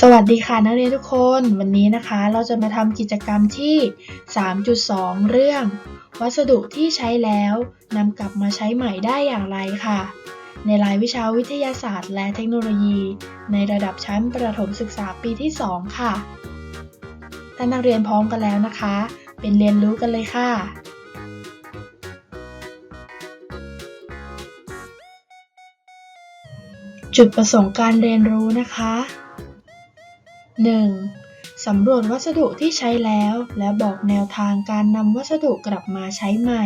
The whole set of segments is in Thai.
สวัสดีค่ะนักเรียนทุกคนวันนี้นะคะเราจะมาทำกิจกรรมที่ 3.2 เรื่อง วัสดุที่ใช้แล้วนำกลับมาใช้ใหม่ได้อย่างไรค่ะ ในรายวิชาวิทยาศาสตร์ และเทคโนโลยี ในระดับชั้นประถมศึกษาปีที่ 2 ค่ะถ้านักเรียนพร้อมกันแล้วนะคะ เป็นเรียนรู้กันเลยค่ะจุดประสงค์การเรียนรู้นะคะ 1. สำรวจวัสดุที่ใช้แล้ว และบอกแนวทางการนำวัสดุกลับมาใช้ใหม่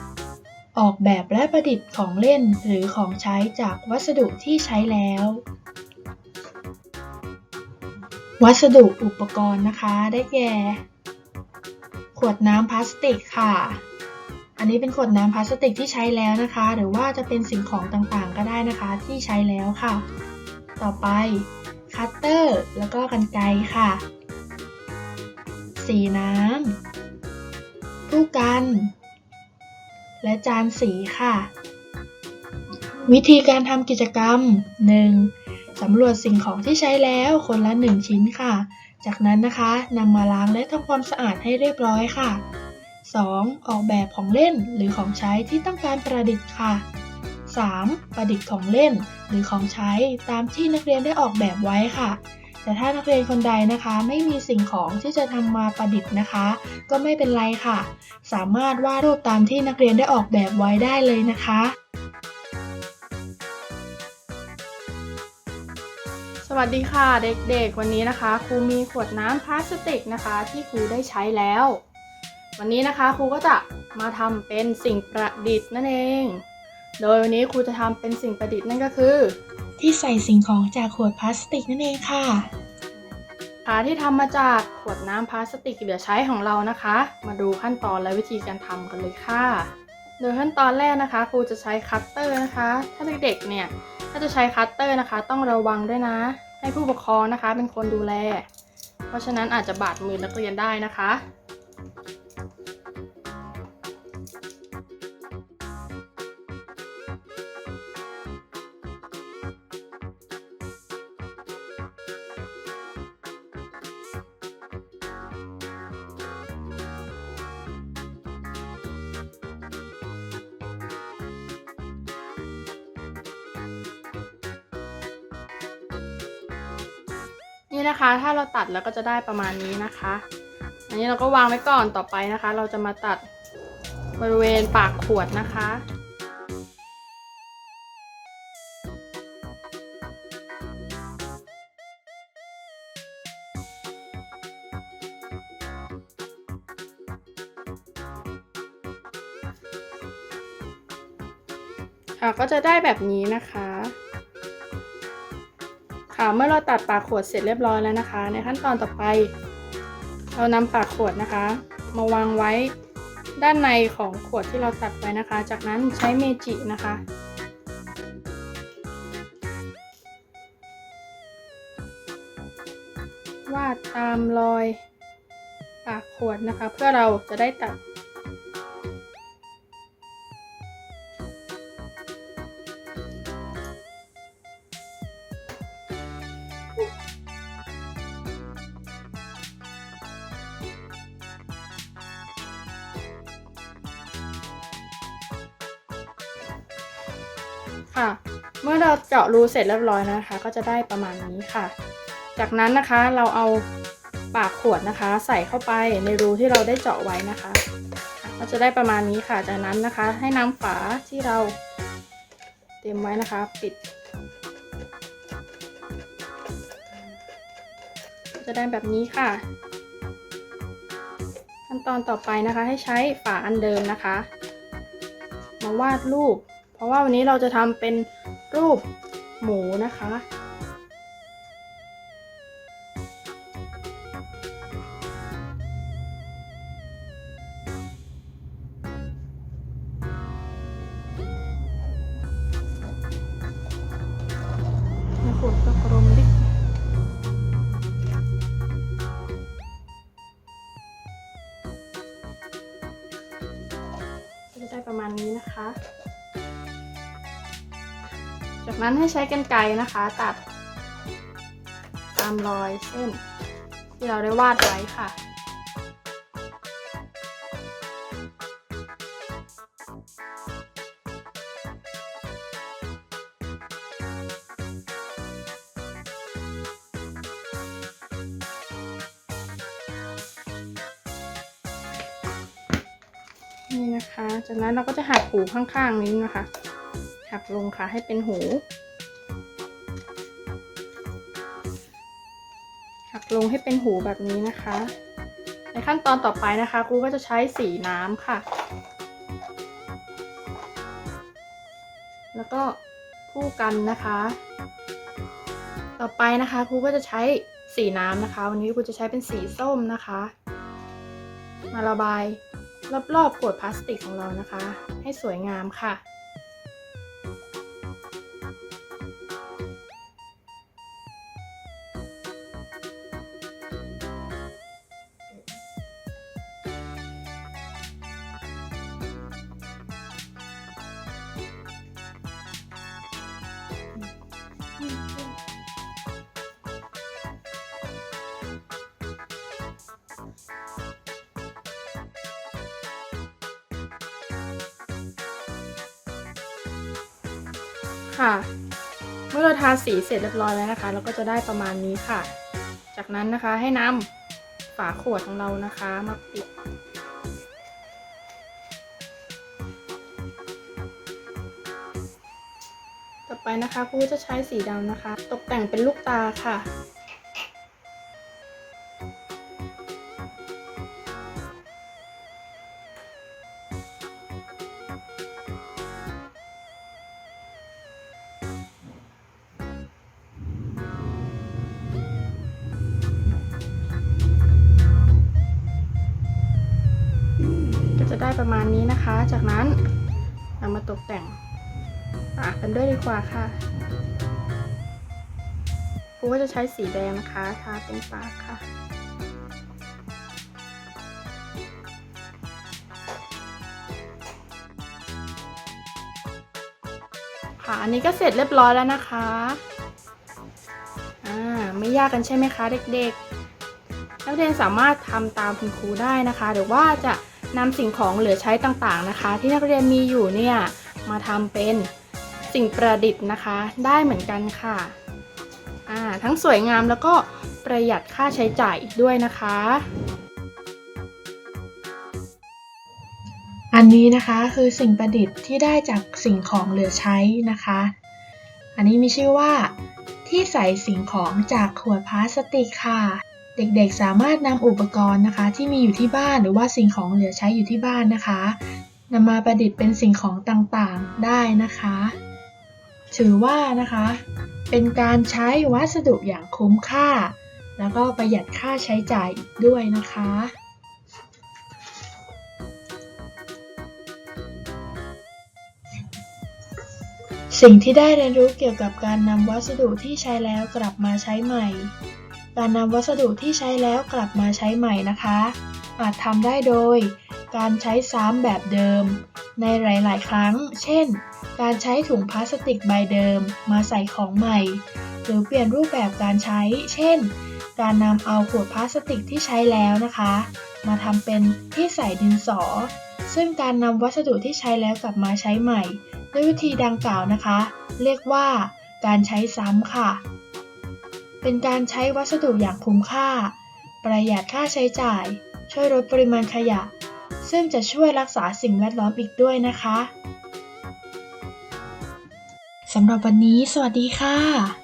2. ออกแบบและประดิษฐ์ของเล่นหรือของใช้จากวัสดุที่ใช้แล้ว วัสดุอุปกรณ์นะคะ ได้แก่ ขวดน้ำพลาสติกค่ะ อันนี้เป็นขวดน้ำพลาสติกที่ใช้แล้วนะคะ หรือว่าจะเป็นสิ่งของต่างๆ ก็ได้นะคะที่ใช้แล้วค่ะ ต่อไป คัตเตอร์ แล้วก็กันไกรค่ะ สีน้ำตู้กัน และจานสีค่ะ วิธีการทำกิจกรรม 1. สำรวจสิ่งของที่ใช้แล้วคนละ 1 ชิ้นค่ะ จากนั้นนะคะนำมาล้างและทำความสะอาดให้เรียบร้อยค่ะ 2. ออกแบบของเล่นหรือของใช้ที่ต้องการประดิษฐ์ค่ะ 3. ประดิษฐ์ของเล่น หรือของใช้ตามที่นักเรียนได้ออกแบบไว้ค่ะ แต่ถ้านักเรียนคนใดนะคะ ไม่มีสิ่งของที่จะทำมาประดิษฐ์นะคะ ก็ไม่เป็นไรค่ะ สามารถวาดรูปตามที่นักเรียนได้ออกแบบไว้ได้เลยนะคะสวัสดีค่ะเด็กๆ วันนี้นะคะครูมีขวดน้ำพลาสติกนะคะ ที่ครูได้ใช้แล้ว วันนี้นะคะครูก็จะมาทำเป็นสิ่งประดิษฐ์นั่นเอง โดยวันนี้ครูจะทำเป็นสิ่งประดิษฐ์นั่นก็คือ ที่ใส่สิ่งของจากขวดพลาสติกนั่นเองค่ะขาที่ทำมาจากขวดน้ำพลาสติกเหลือใช้ของเรานะคะ มาดูขั้นตอนและวิธีการทำกันเลยค่ะ โดยขั้นตอนแรกนะคะครูจะใช้คัตเตอร์นะคะ ถ้าเด็กๆเนี่ยถ้าจะใช้คัตเตอร์นะคะ ต้องระวังด้วยนะ ให้ผู้ปกครองนะคะ เป็นคนดูแล เพราะฉะนั้นอาจจะบาดมือนักเรียนได้นะคะ นี่นะคะ ถ้าเราตัดแล้วก็จะได้ประมาณนี้นะคะ อันนี้เราก็วางไว้ก่อนต่อไปนะคะ เราจะมาตัดบริเวณปากขวดนะคะค่ะก็จะได้แบบนี้นะคะ ค่ะเมื่อเราตัดปากขวดเสร็จเรียบร้อยแล้วนะคะ ในขั้นตอนต่อไป เรานำปากขวดนะคะ มาวางไว้ด้านในของขวดที่เราตัดไว้นะคะ จากนั้นใช้เมจินะคะ วาดตามรอยปากขวดนะคะ เพื่อเราจะได้ตัด ค่ะ เมื่อเราเจาะรูเสร็จเรียบร้อยนะคะ ก็จะได้ประมาณนี้ค่ะ จากนั้นนะคะเราเอาปากขวดนะคะ ใส่เข้าไปในรูที่เราได้เจาะไว้นะคะ ก็จะได้ประมาณนี้ค่ะ จากนั้นนะคะ ให้น้ำฝาที่เราเตรียมไว้นะคะ ปิด จะได้แบบนี้ค่ะ ขั้นตอนต่อไปนะคะ ให้ใช้ฝาอันเดิมนะคะ มาวาดรูป ราะว่าวันนี้เราจะทำเป็นรูปหมูนะคะนะฝนตกลมดิก็จะได้ประมาณนี้นะคะ จากนั้นให้ใช้กรรไกรนะคะ ตัด ตามรอยเส้น ที่เราได้วาดไว้ค่ะนี่นะคะ จากนั้นเราก็จะหักหูข้างๆนี้นะคะ หักลงค่ะให้เป็นหูหักลงให้เป็นหูแบบนี้นะคะ ในขั้นตอนต่อไปนะคะครูก็จะใช้สีน้ำค่ะ แล้วก็คู่กันนะคะ ต่อไปนะคะครูก็จะใช้สีน้ำนะคะ วันนี้ครูจะใช้เป็นสีส้มนะคะ มาระบายรอบๆขวดพลาสติกของเรานะคะ ให้สวยงามค่ะ ค่ะ เมื่อเราทาสีเสร็จเรียบร้อยแล้วนะคะ เราก็จะได้ประมาณนี้ค่ะ จากนั้นนะคะให้นำฝาขวดของเรานะคะมาปิด ต่อไปนะคะครูจะใช้สีดำนะคะ ตกแต่งเป็นลูกตาค่ะ ได้ประมาณนี้นะคะ จากนั้นเรามาตกแต่งปากกันด้วยดีกว่าค่ะครูก็จะใช้สีแดงนะคะทาเป็นปากค่ะค่ะอันนี้ก็เสร็จเรียบร้อยแล้วนะคะ อ่า ไม่ยากกันใช่ไหมคะเด็กๆ นักเรียนสามารถทำตามคุณครูได้นะคะหรือว่าจะ นำสิ่งของเหลือใช้ต่างๆนะคะ ที่นักเรียนมีอยู่เนี่ยมาทำเป็นสิ่งประดิษฐ์นะคะ ได้เหมือนกันค่ะอ่าทั้งสวยงามแล้วก็ประหยัดค่าใช้จ่ายอีกด้วยนะคะ อันนี้นะคะคือสิ่งประดิษฐ์ที่ได้จากสิ่งของเหลือใช้นะคะ อันนี้มีชื่อว่าที่ใส่สิ่งของจากขวดพลาสติกค่ะ เด็กๆ สามารถนำอุปกรณ์นะคะ ที่มีอยู่ที่บ้านหรือว่าสิ่งของเหลือใช้อยู่ที่บ้านนะคะนำมาประดิษฐ์เป็นสิ่งของต่างๆได้นะคะ ถือว่านะคะ เป็นการใช้วัสดุอย่างคุ้มค่า แล้วก็ประหยัดค่าใช้จ่ายอีกด้วยนะคะสิ่งที่ได้เรียนรู้เกี่ยวกับการนำวัสดุที่ใช้แล้วกลับมาใช้ใหม่ การนำวัสดุที่ใช้แล้วกลับมาใช้ใหม่นะคะ อาจทำได้โดย การใช้ซ้ำแบบเดิม ในหลาย ๆ ครั้ง เช่น การใช้ถุงพลาสติกใบเดิมมาใส่ของใหม่ หรือเปลี่ยนรูปแบบการใช้ เช่น การนำเอาขวดพลาสติกที่ใช้แล้วนะคะ มาทำเป็นที่ใส่ดินสอ ซึ่งการนำวัสดุที่ใช้แล้วกลับมาใช้ใหม่ ด้วยวิธีดังกล่าวนะคะ เรียกว่า การใช้ซ้ำค่ะ เป็นการใช้วัสดุอย่างคุ้มค่า ประหยัดค่าใช้จ่าย ช่วยลดปริมาณขยะ ซึ่งจะช่วยรักษาสิ่งแวดล้อมอีกด้วยนะคะสำหรับวันนี้ สวัสดีค่ะ